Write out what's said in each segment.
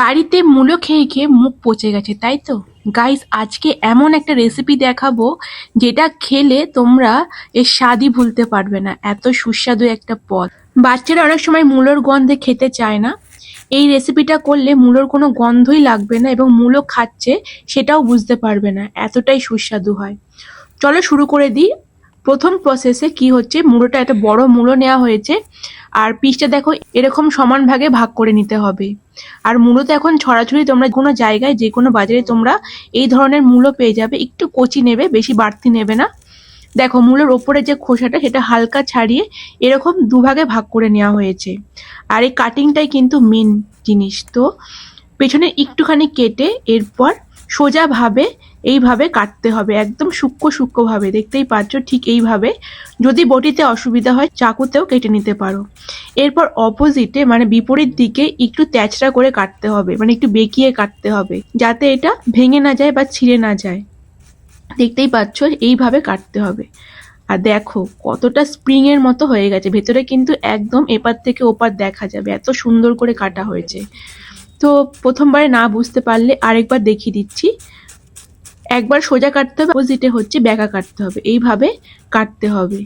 বাড়িতে মূলো খেয়ে খেয়ে মুখ পচে গেছে, তাই তো? গাইস আজকে এমন একটা রেসিপি দেখাবো যেটা খেলে তোমরা এর স্বাদই ভুলতে পারবে না। এত সুস্বাদু একটা পদ। বাচ্চারা অনেক সময় মূলোর গন্ধে খেতে চায় না। এই রেসিপিটা করলে মূলোর কোনো গন্ধই লাগবে না এবং মূলো খাচ্ছে সেটাও বুঝতে পারবে না, এতটাই সুস্বাদু হয়। চলো শুরু করে দিই। প্রথম প্রসেসে কি হচ্ছে? মূলোটা একটা বড় মূলো নেওয়া হয়েছে। আর পিসটা দেখো, এরকম সমান ভাগে ভাগ করে নিতে হবে। আর মূলত এখন ছড়াছড়ি তোমরা কোনো জায়গায়, যে কোনো বাজারে তোমরা এই ধরনের মূলো পেয়ে যাবে। একটু কচি নেবে, বেশি বাড়তি নেবে না। দেখো, মূলের ওপরে যে খোসাটা, সেটা হালকা ছাড়িয়ে এরকম দুভাগে ভাগ করে নেওয়া হয়েছে। আর এই কাটিংটাই কিন্তু মেন জিনিস। তো পেছনে একটুখানি কেটে এরপর সোজাভাবে এইভাবে কাটতে হবে, একদম সূক্ষ্ম সূক্ষ্মভাবে। দেখতেই পাচ্ছ ঠিক এইভাবে। যদি বটিতে অসুবিধা হয়, চাকুতেও কেটে নিতে পারো। এরপর অপোজিটে মানে বিপরীত দিকে, একটু তেচড়া করে কাটতে হবে মানে একটু বেঁকিয়ে কাটতে হবে, যাতে এটা ভেঙে না যায় বা ছিঁড়ে না যায়। দেখতেই পাচ্ছ এইভাবে কাটতে হবে। আর দেখো, কতটা স্প্রিং এর মতো হয়ে গেছে। ভেতরে কিন্তু একদম এপার থেকে ওপার দেখা যাবে, এত সুন্দর করে কাটা হয়েছে। তো প্রথমবারে না বুঝতে পারলে আরেকবার দেখিয়ে দিচ্ছি। একবার সোজা কাটতে হবে অপোজিটে হচ্ছে ব্যাকা কাটতে হবে। এইভাবে কাটতে হবে।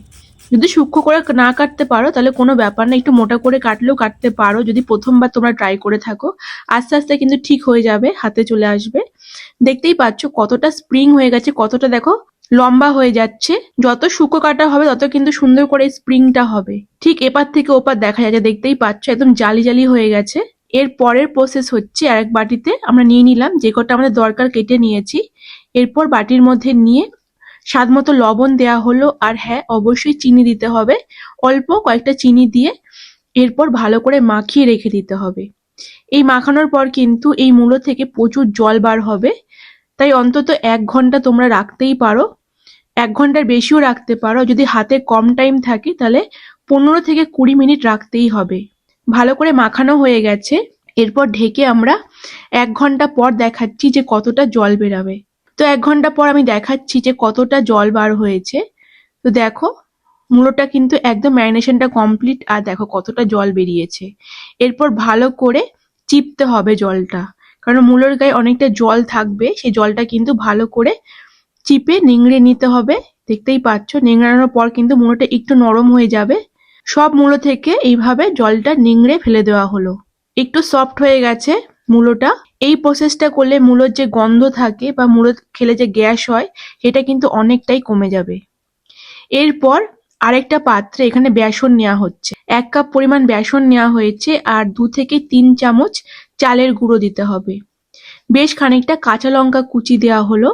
যদি সূক্ষ্ম করে না কাটতে পারো, তাহলে কোনো ব্যাপার না, একটু মোটা করে কাটলেও কাটতে পারো। যদি প্রথমবার তোমরা ট্রাই করে থাকো, আস্তে আস্তে কিন্তু ঠিক হয়ে যাবে, হাতে চলে আসবে। দেখতেই পাচ্ছ কতটা স্প্রিং হয়ে গেছে, কতটা দেখো লম্বা হয়ে যাচ্ছে। যত শুকো কাটা হবে, তত কিন্তু সুন্দর করে স্প্রিংটা হবে। ঠিক এপার থেকে ওপার দেখা যাচ্ছে, দেখতেই পাচ্ছ, একদম জালি জালি হয়ে গেছে। এর পরের প্রসেস হচ্ছে আরেক বাটিতে আমরা নিয়ে নিলাম, যে কটা আমাদের দরকার কেটে নিয়েছি। এরপর বাটির মধ্যে নিয়ে স্বাদ মতো লবণ দেওয়া হলো আর হ্যাঁ অবশ্যই চিনি দিতে হবে। অল্প কয়েকটা চিনি দিয়ে এরপর ভালো করে মাখিয়ে রেখে দিতে হবে। এই মাখানোর পর কিন্তু এই মূলো থেকে প্রচুর জল বার হবে। তাই অন্তত এক ঘণ্টা তোমরা রাখতেই পারো। এক ঘণ্টার বেশিও রাখতে পারো। যদি হাতে কম টাইম থাকে তাহলে পনেরো থেকে কুড়ি মিনিট রাখতেই হবে। ভালো করে মাখানো হয়ে গেছে। এরপর ঢেকে আমরা এক ঘণ্টা পর দেখাচ্ছি যে কতটা জল বেরাবে। তো এক ঘণ্টা পর আমি দেখাচ্ছি যে কতটা জল বার হয়েছে। তো দেখো মূলোটা কিন্তু একদম ম্যারিনেশনটা কমপ্লিট আর দেখো কতটা জল বেরিয়েছে। এরপর ভালো করে চিপতে হবে জলটা। কারণ মূলোর গায়ে অনেকটা জল থাকবে, সেই জলটা কিন্তু ভালো করে চিপে নিংড়ে নিতে হবে। দেখতেই পাচ্ছ, নিংড়ানোর পর কিন্তু মূলোটা একটু নরম হয়ে যাবে। সব মূলো থেকে এইভাবে জলটা নিংড়ে ফেলে দেওয়া হলো। একটু সফট হয়ে গেছে মূলোটা। এই প্রসেসটা করলে মূলোর যে গন্ধ থাকে বা মূলো খেলে যে গ্যাস হয়, সেটা কিন্তু অনেকটাই কমে যাবে। এরপর আরেকটা পাত্রে এখানে বেসন নেওয়া হচ্ছে। এক কাপ পরিমাণ বেসন নেওয়া হয়েছে আর দু থেকে তিন চামচ চালের গুঁড়ো দিতে হবে। বেশ খানিকটা কাঁচা লঙ্কা কুচি দেওয়া হলো।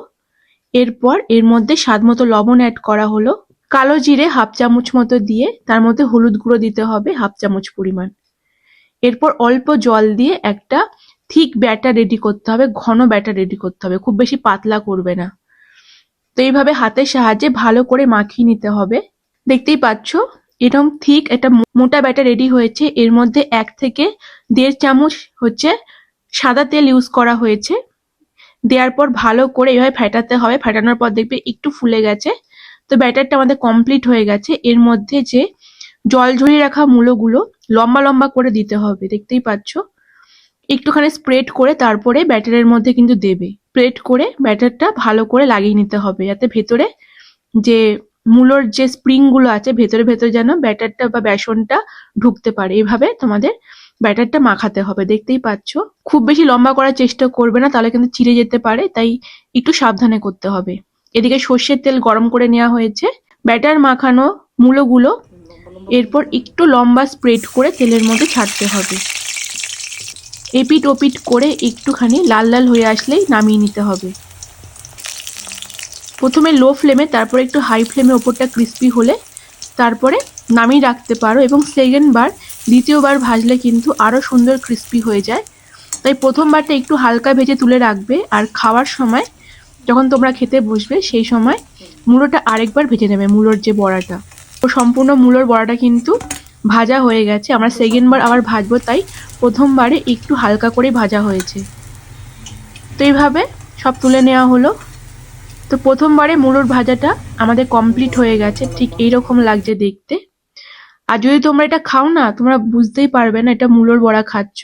এরপর এর মধ্যে স্বাদ মতো লবণ অ্যাড করা হলো। কালো জিরে হাফ চামচ মতো দিয়ে তার মধ্যে হলুদ গুঁড়ো দিতে হবে, হাফ চামচ পরিমাণ। এরপর অল্প জল দিয়ে একটা থিক ব্যাটার রেডি করতে হবে, ঘন ব্যাটার রেডি করতে হবে, খুব বেশি পাতলা করবে না। তো এইভাবে হাতের সাহায্যে ভালো করে মাখিয়ে নিতে হবে। দেখতেই পাচ্ছ এরকম থিক একটা মোটা ব্যাটার রেডি হয়েছে। এর মধ্যে এক থেকে দেড় চামচ হচ্ছে সাদা তেল ইউজ করা হয়েছে। দেওয়ার পর ভালো করে এভাবে ফেটাতে হবে। ফেটানোর পর দেখবে একটু ফুলে গেছে। তো ব্যাটারটা আমাদের কমপ্লিট হয়ে গেছে। এর মধ্যে যে জল ঝরিয়ে রাখা মূলোগুলো লম্বা লম্বা করে দিতে হবে, দেখতেই পাচ্ছ? একটুখানি স্প্রেড করে তারপরে ব্যাটারের মধ্যে কিন্তু দেবে। স্প্রেড করে ব্যাটারটা ভালো করে লাগিয়ে নিতে হবে, যাতে ভেতরে যে মূলোর যে স্প্রিংগুলো আছে, ভেতরে ভেতরে যেন ব্যাটারটা বা বেসনটা ঢুকতে পারে। এভাবে তোমাদের ব্যাটারটা মাখাতে হবে, দেখতেই পাচ্ছ? খুব বেশি লম্বা করার চেষ্টা করবে না, তাহলে কিন্তু চিড়ে যেতে পারে, তাই একটু সাবধানে করতে হবে। এদিকে সর্ষের তেল গরম করে নেওয়া হয়েছে। ব্যাটার মাখানো মূলোগুলো এরপর একটু লম্বা স্প্রেড করে তেলের মধ্যে ছাড়তে হবে। এপিট ওপিট করে একটুখানি লাল লাল হয়ে আসলেই নামিয়ে নিতে হবে। প্রথমে লো ফ্লেমে, তারপরে একটু হাই ফ্লেমে ওপরটা ক্রিস্পি হলে তারপরে নামিয়ে রাখতে পারো এবং সেকেন্ড বার দ্বিতীয়বার ভাজলে কিন্তু আরও সুন্দর ক্রিস্পি হয়ে যায়। তাই প্রথমবারটা একটু হালকা ভেজে তুলে রাখবে আর খাওয়ার সময় যখন তোমরা খেতে বসবে, সেই সময় মূলোটা আরেকবার ভেজে নেবে, মূলোর যে বড়াটা। ও সম্পূর্ণ মূলোর বড়াটা কিন্তু ভাজা হয়ে গেছে। আমরা সেকেন্ড বার আবার ভাজবো, তাই প্রথমবারে একটু হালকা করে ভাজা হয়েছে। তো এইভাবে সব তুলে নেওয়া হলো। তো প্রথমবারে মুলোর ভাজাটা আমাদের কমপ্লিট হয়ে গেছে, ঠিক এইরকম লাগছে দেখতে। আর যদি তোমরা এটা খাও না, তোমরা বুঝতেই পারবে না এটা মূলোর বড়া খাচ্ছ।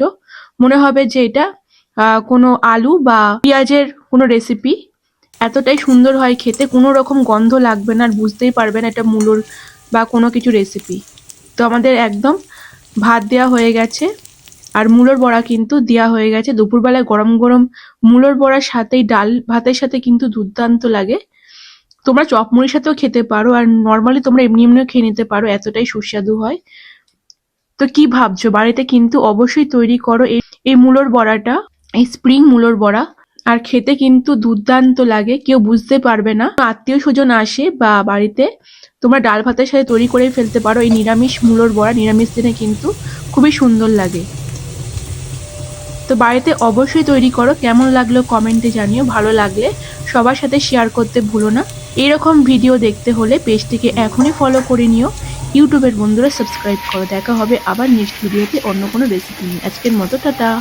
মনে হবে যে এটা কোনো আলু বা পেঁয়াজের কোনো রেসিপি এতটাই সুন্দর হয় খেতে, কোনো রকম গন্ধ লাগবে না আর বুঝতেই পারবে না এটা মূলোর বা কোনো কিছু রেসিপি তো আমাদের একদম ভাত দেওয়া হয়ে গেছে আর মূলোর বড়া কিন্তু দেওয়া হয়ে গেছে। দুপুরবেলায় গরম গরম মূলোর বড়ার সাথেই ডাল ভাতের সাথে কিন্তু দুর্দান্ত লাগে। তোমরা চপ মুড়ির সাথেও খেতে পারো আর নর্মালি তোমরা এমনি এমনিও খেয়ে নিতে পারো, এতটাই সুস্বাদু হয়। তো কি ভাবছ? বাড়িতে কিন্তু অবশ্যই তৈরি করো এই মূলোর বড়াটা, এই স্প্রিং মূলোর বড়া। আর খেতে কিন্তু দুর্দান্ত লাগে, কেউ বুঝতে পারবে না। আত্মীয় স্বজন আসে বা বাড়িতে, তোমরা ডাল ভাতের সাথে তৈরি করে ফেলতে পারো এই নিরামিষ মূলোর বড়া, নিরামিষ দিনে কিন্তু খুবই সুন্দর লাগে। তো বাড়িতে অবশ্যই তৈরি করো, কেমন লাগল কমেন্টে জানিও, ভালো লাগলে সবার সাথে শেয়ার করতে ভুলো না। এরকম ভিডিও দেখতে হলে পেজটিকে এখনই ফলো করে নিও। ইউটিউবের বন্ধুরা সাবস্ক্রাইব করো। দেখা হবে আবার নেক্সট ভিডিওতে অন্য কোনো রেসিপি নিয়ে। আজকের মতো, টাটা।